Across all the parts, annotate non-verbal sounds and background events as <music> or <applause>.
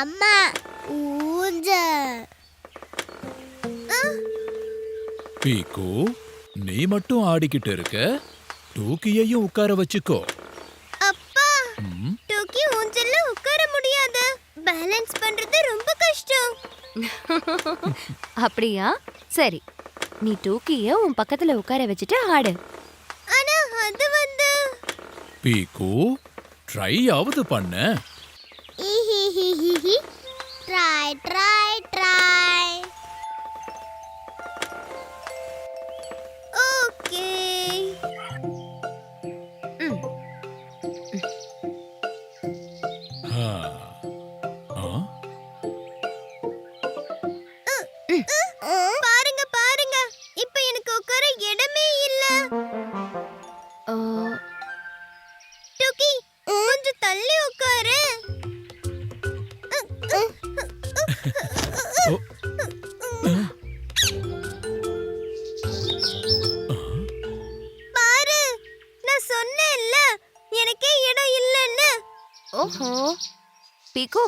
அம்மா ஊஞ்சல் பீக்கு நீ மட்டும் ஆடிக்கிட்டு இருக்க? டூக்கியையும் உட்கார வச்சுக்கோ. அப்பா டோக்கி ஊஞ்சல்ல உட்கார முடியாது. பேலன்ஸ் பண்றது ரொம்ப கஷ்டம். அப்படியா? சரி நீ டூக்கிய உன் பக்கத்துல உட்கார வச்சுட்டு ஆடு. ஆனா அது வந்து பீக்கு ட்ரை ஆவது பண்ண.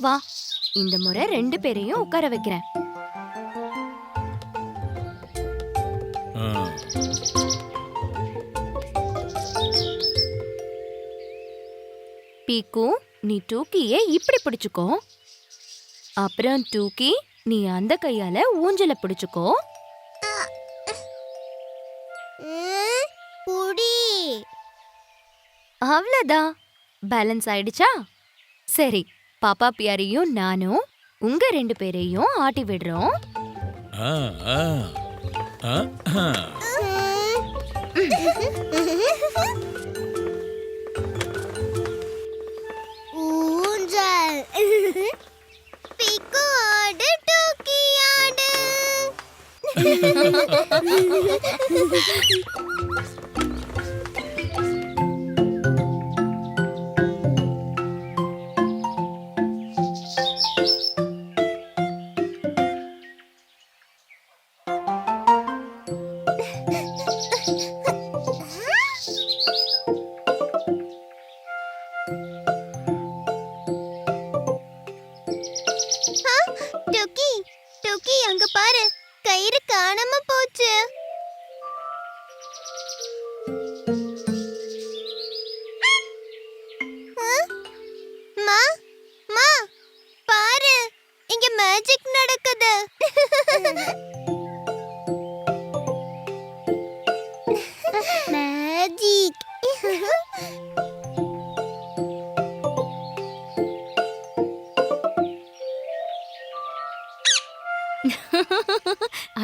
வா. இந்த முறை ரெண்டு பேரையும் உட்கார வைக்கிறேன். பீக்கு நீ டூக்கிய இப்படி பிடிச்சுக்கோ. அப்புறம் டூக்கி நீ அந்த கையால ஊஞ்சல பிடிச்சுக்கோ. அவ்வளோதான். பேலன்ஸ் ஆயிடுச்சா? சரி பாப்பா பியாரையும் நானும் உங்க ரெண்டு பேரையும் ஆட்டி விடுறோம் ஆ, ஆ. ஆ, ஆ. ஊஞ்சல் பிக்கு ஆடு டோக்கி ஆடு <laughs>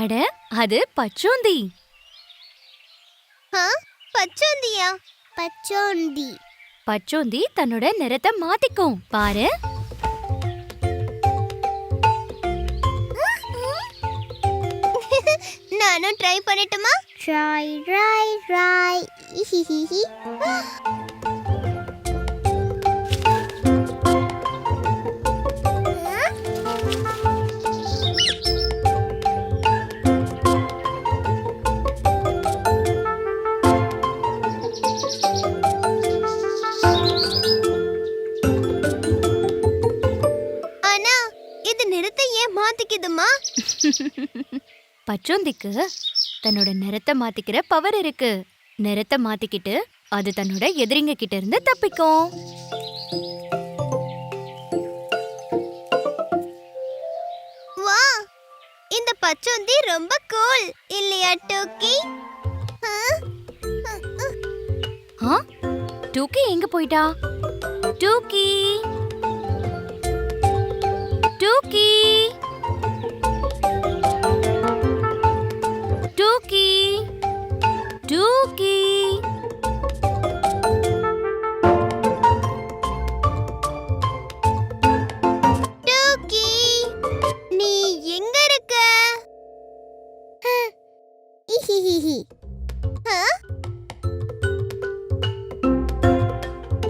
அட அது பச்சோந்தி. பச்சோந்தியா? பச்சோந்தி. பச்சோந்தி தன்னோட நிறத்தை மாத்திக்கும். பாரு. <laughs> நானும் ட்ரை பண்ணட்டுமா? ட்ரை ட்ரை ட்ரை மாத்திக்குதுமா பச்சோந்திக்கு தன்னோட நிறத்தை மாத்திக்கிற பவர் இருக்கு. நிறத்தை மாத்திக்கிட்டு அது தன்னோட எதிரிங்க கிட்ட இருந்து தப்பிக்கும். வா இந்த பச்சோந்தி ரொம்ப கூல் இல்லையா டோக்கி? ஆ? டூக்கி எங்க போயிட்டா? டூக்கி! டூக்கி! தூக்கி. தூக்கி நீ எங்க இருக்க? இஹிஹிஹி.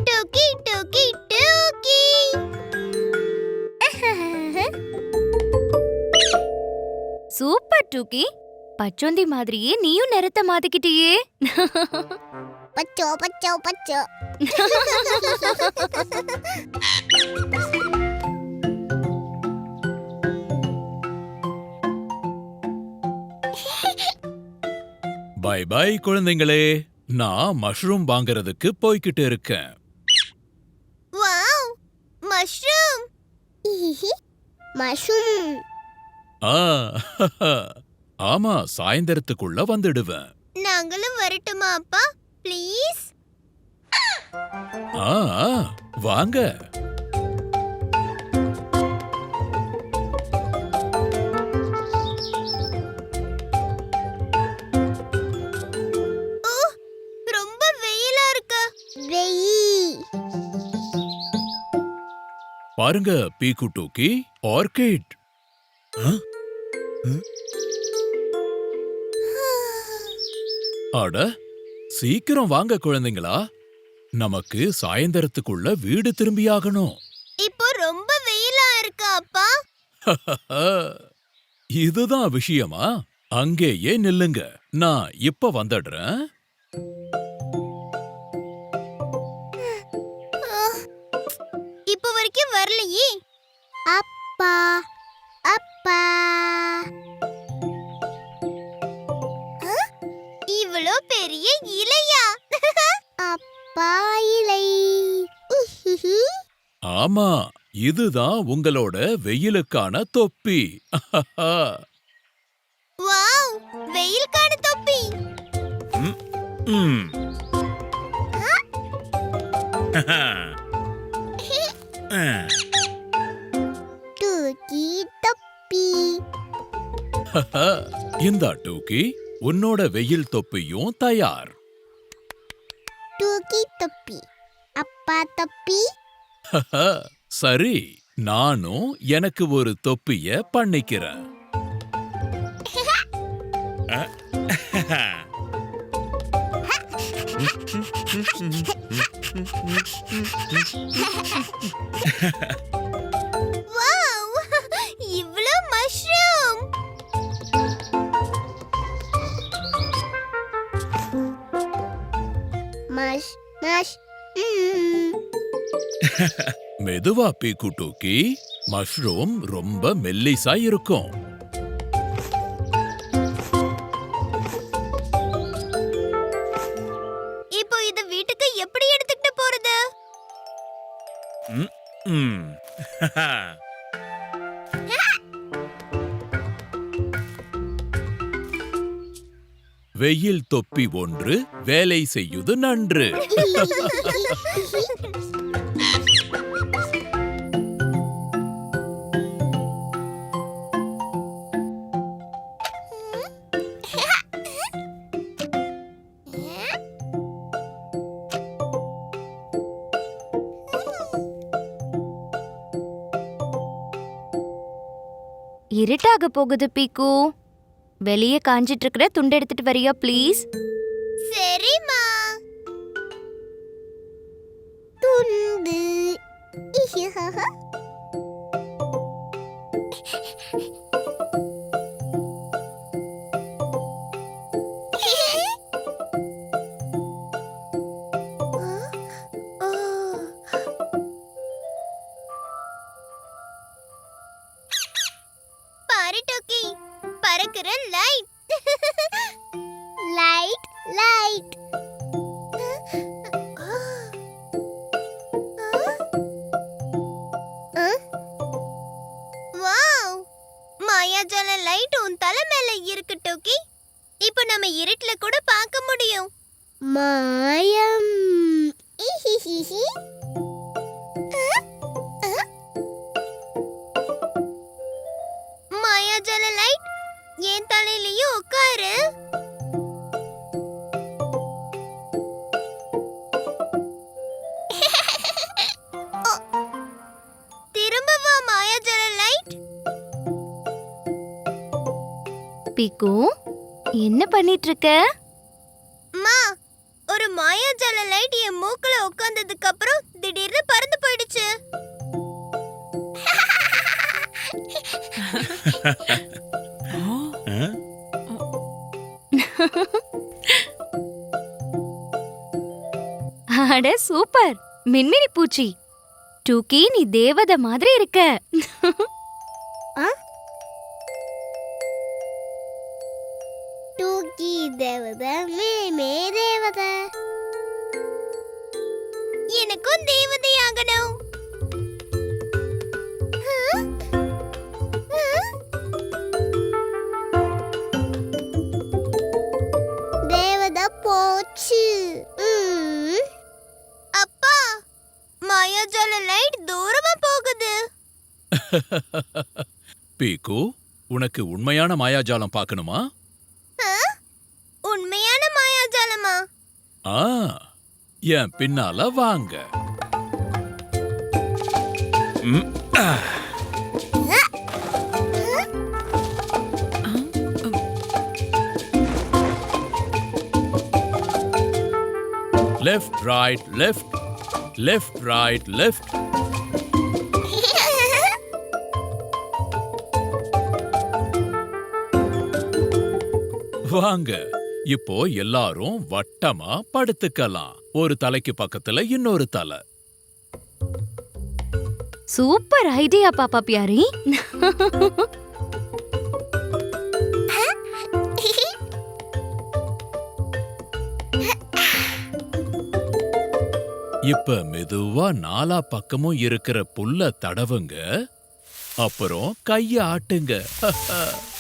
டூக்கி டூக்கி டூக்கி <laughs> சூப்பர் டூக்கி பச்சோந்தி மாதிரியே நீயும் நிறத்தை மாத்திக்கிட்டியே. பச்சோ பச்சோ பச்சோ. பை பை குழந்தைங்களே. நான் மஷ்ரூம் வாங்குறதுக்கு போய்கிட்டு இருக்கேன். Wow mushroom. மஷ்ரூம். ஆ ஆமா சாயந்தரத்துக்குள்ள வந்துடுவேன். நாங்களும் வரட்டுமா அப்பா? ப்ளீஸ். ஆ ஆ, வாங்க. ரொம்ப வெயிலா இருக்கு. வெயில். பாருங்க பீக்கு டூக்கி ஆர்கிட். அட சீக்கிரம் வாங்க குழந்தைங்களா. நமக்கு சாயந்தரத்துக்குள்ள வீடு திரும்பியாகணும் இப்போ ரொம்ப வெயிலா இருக்கு அப்பா. இதுதான் விஷயமா? அங்கேயே நில்லுங்க. நான் இப்ப வந்துடுறேன். இப்போ வரைக்கும் வரலையே. அப்பா அப்பா. இவ்வளோ பெரிய இலையா? அப்பா இலை. ஆமா இதுதான் உங்களோட வெயிலுக்கான தொப்பி. வாவ் வெயிலுக்கான தொப்பி. ம். தூக்கி தொப்பி. இந்தா டூக்கி உன்னோட வெயில் தொப்பியும் தயார். தூக்கி தொப்பி. அப்பா தொப்பி? சரி நானும் எனக்கு ஒரு தொப்பிய பண்ணிக்கிறேன். <laughs> <laughs> <laughs> மஷ் மஷ் mm. <laughs> மெதுவா பீக்கு டூக்கி மஷ்ரூம் ரொம்ப மெல்லிசா இருக்கும். வெயில் தொப்பி ஒன்று வேலை செய்யுது நன்று. இருட்டாக போகுது பீக்கு. வெளியே காஞ்சிட்டு இருக்கிற துண்டு எடுத்துட்டு வரியா ப்ளீஸ் சரிம்மா. அனு என்ன பண்ணிட்டு இருக்க அம்மா ஒரு மாயாஜால லைட் என் மூக்குல உட்கார்ந்ததுக்கு அப்புறம் திடீர்னு பறந்து போயிடுச்சு. அட சூப்பர். மின்மினி பூச்சி. டூக்கி நீ தேவதை மாதிரி இருக்க. டூக்கி தேவதை மேமே தேவதை. எனக்கும் தேவதையாகணும். தேவதை போச்சு. அப்பா மாயாஜால லைட் தூரமா போகுது. <laughs> பீக்கு உனக்கு உண்மையான மாயாஜாலம் பார்க்கணுமா ஆ? உண்மையான மாயாஜாலமா ஆ என் பின்னால வாங்க. ம், left right left left right left வாங்க. இப்போ எல்லாரும் வட்டமா படுத்துக்கலாம். ஒரு தலைக்கு பக்கத்துல இன்னொரு தலை. சூப்பர் ஐடியா பாப்பா பியாரி. இப்ப மெதுவா நாலா பக்கமும் இருக்கிற புல்ல தடவுங்க. அப்புறம் கைய ஆட்டுங்க. <laughs>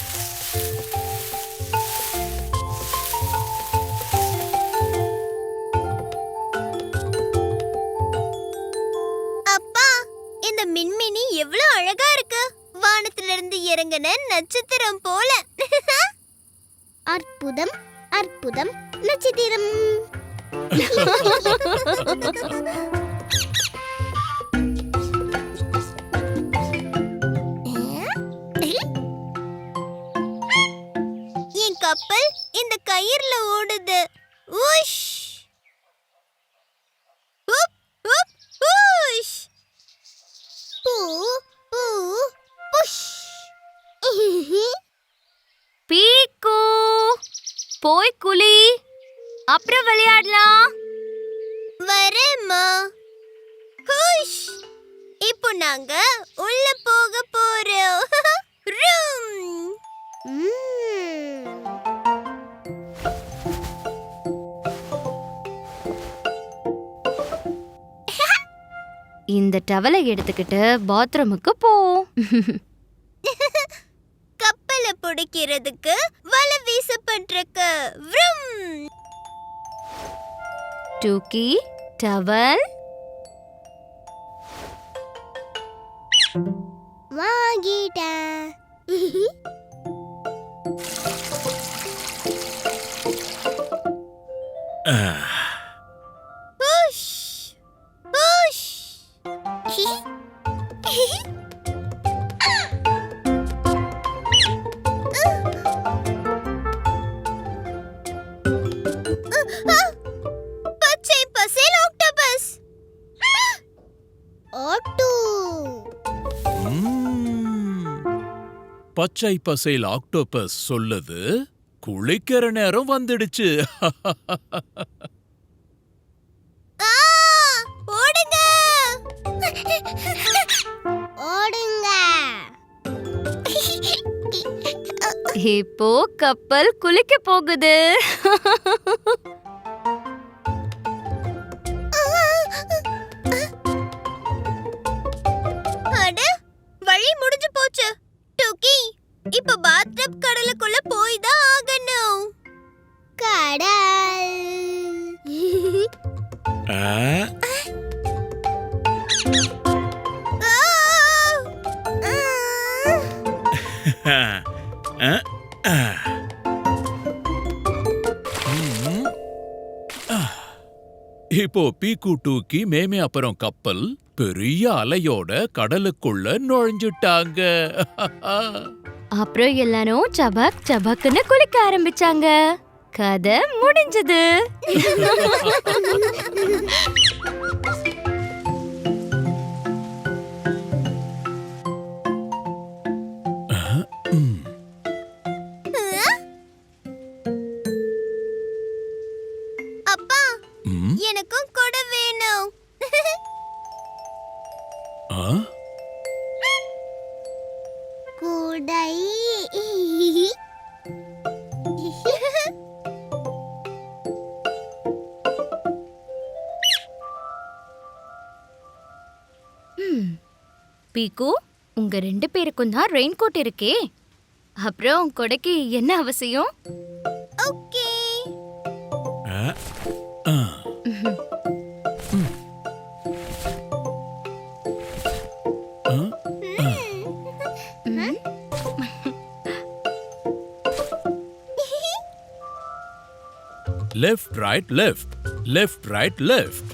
வானத்துல இருந்து இறங்கின நட்சத்திரம் போல. அற்புதம் அற்புதம் நட்சத்திரம். என் கப்பல் இந்த கயிறுல ஓடுது. உஷ் உப் உப் உஷ் பூ பூ <laughs> பீக்கு. போய் குளி. அப்புறம் விளையாடலாம். வரேம்மா. ஹுஷ். இப்போ நாங்க உள்ள போக போறோம். <laughs> ரூம். <laughs> இந்த டவலை எடுத்துக்கிட்டு பாத்ரூமுக்கு போ. டூக்கி டவல் பச்சை பசைல் ஆக்டோபஸ் சொல்லுது குளிக்கிற நேரம் வந்துடுச்சு. ஆ ஓடுங்க. ஓடுங்க. இப்போ கப்பல் குளிக்க போகுது. வழி முடிஞ்சு போச்சு. டுக்கி இப்ப பாத்டப் கடலுக்குள்ள போய் தான் ஆகணும். கடல். இப்போ பீக்கு டூக்கி மேமே அப்புறம் கப்பல். பெரிய அலையோட கடலுக்குள்ள நுழைஞ்சிட்டாங்க. அப்புறம் எல்லாரும் சபக் சபக்குன்னு குளிக்க ஆரம்பிச்சாங்க. கதை முடிஞ்சது. <laughs> பீக்கு உங்க ரெண்டு பேருக்கும் தான் ரெயின் கோட் இருக்கே. அப்புறம் கொடைக்கு என்ன அவசியம்? Okay. Left right left left right left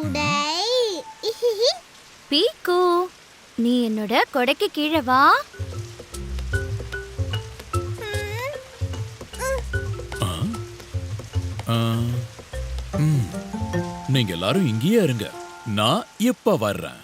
கூடை பீக்கு நீ என்னோட கொடைக்கு கீழே வா ஆ? ஆ. ம். நீங்க எல்லாரும் இங்கேயே இருங்க நான் இப்ப வர்றேன்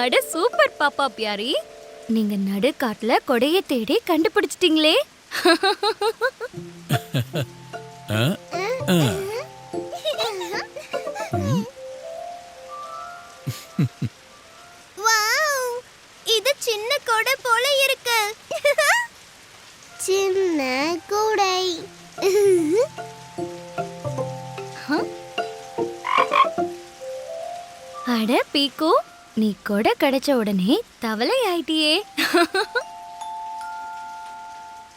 அட சூப்பர் பாப்பா பியாரி. நீங்க நடுக்காட்டுல கொடைய தேடி கண்டுபிடிச்சிட்டீங்களே. வாவ் இது சின்ன கொடை போல இருக்கு. சின்ன கூடை. அட பீக்கு நீ கொடை கிடைச்ச உடனே தவளை ஆயிட்டியே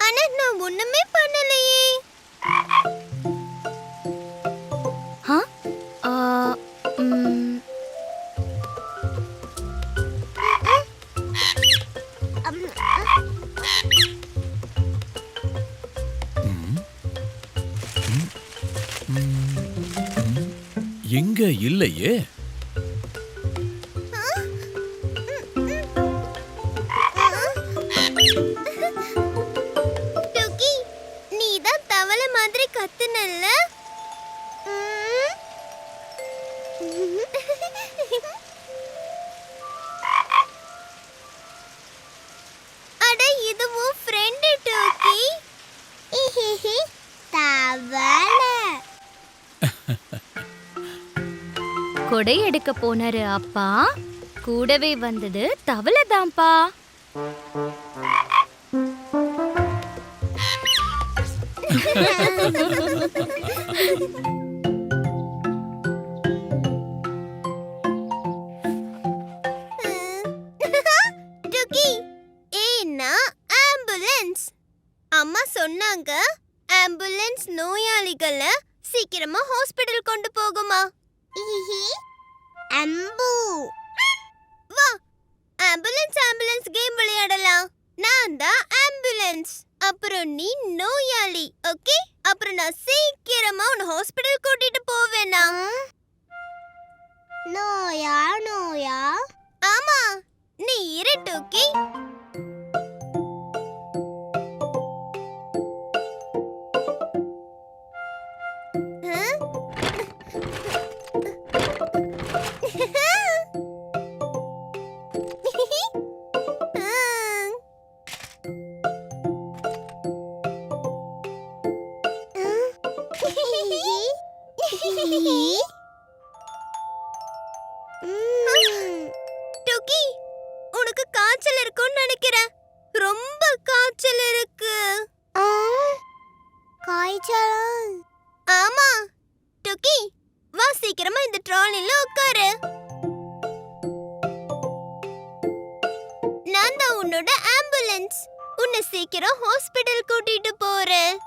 ஆனா நான் ஒண்ணுமே பண்ணலையே. எங்க இல்லையே. எடுக்க போனாரு அப்பா. கூடவே வந்தது தவளை தான்ப்பா <laughs> ஆம்புலன்ஸ் ஆம்புலன்ஸ் கேம் விளையாடலாம். நான் தான் ஆம்புலன்ஸ் அப்புறம் நீ நோயாளி ஓகே அப்புறம் நான் சீக்கிரமா உன்னை ஹாஸ்பிடல் கூட்டிட்டு போவேனா நோயா நோயா? ஆமா நீ இருட்டு ஓகே உன்னோட ஆம்புலன்ஸ். உன்னை சீக்கிரம் ஹாஸ்பிடல் கூட்டிட்டு போறேன்.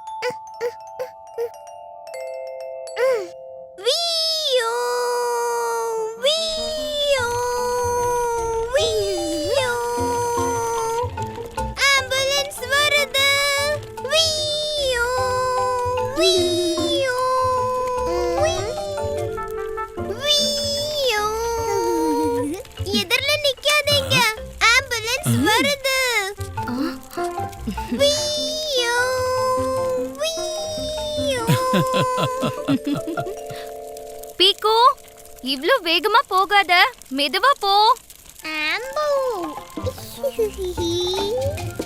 <laughs> பீக்கு இவ்ளோ வேகமா போகாத. மெதுவா போ. ஆம்பு. <laughs>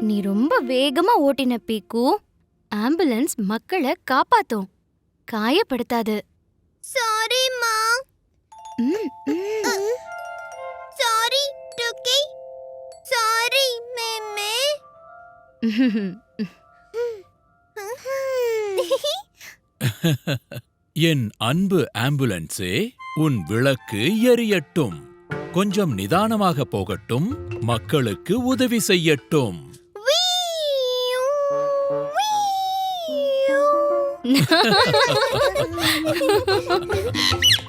நீ ரொம்ப வேகமா ஓட்டின பீக்கு. ஆம்புலன்ஸ் மக்களை காப்பாத்தும். காயப்படுத்தாது. சாரிம்மா ம், ம். <laughs> என் அன்பு ஆம்புலன்ஸே உன் விளக்கு எரியட்டும் கொஞ்சம் நிதானமாக போகட்டும் மக்களுக்கு உதவி செய்யட்டும் வீயூ, <laughs> வீயூ. <laughs>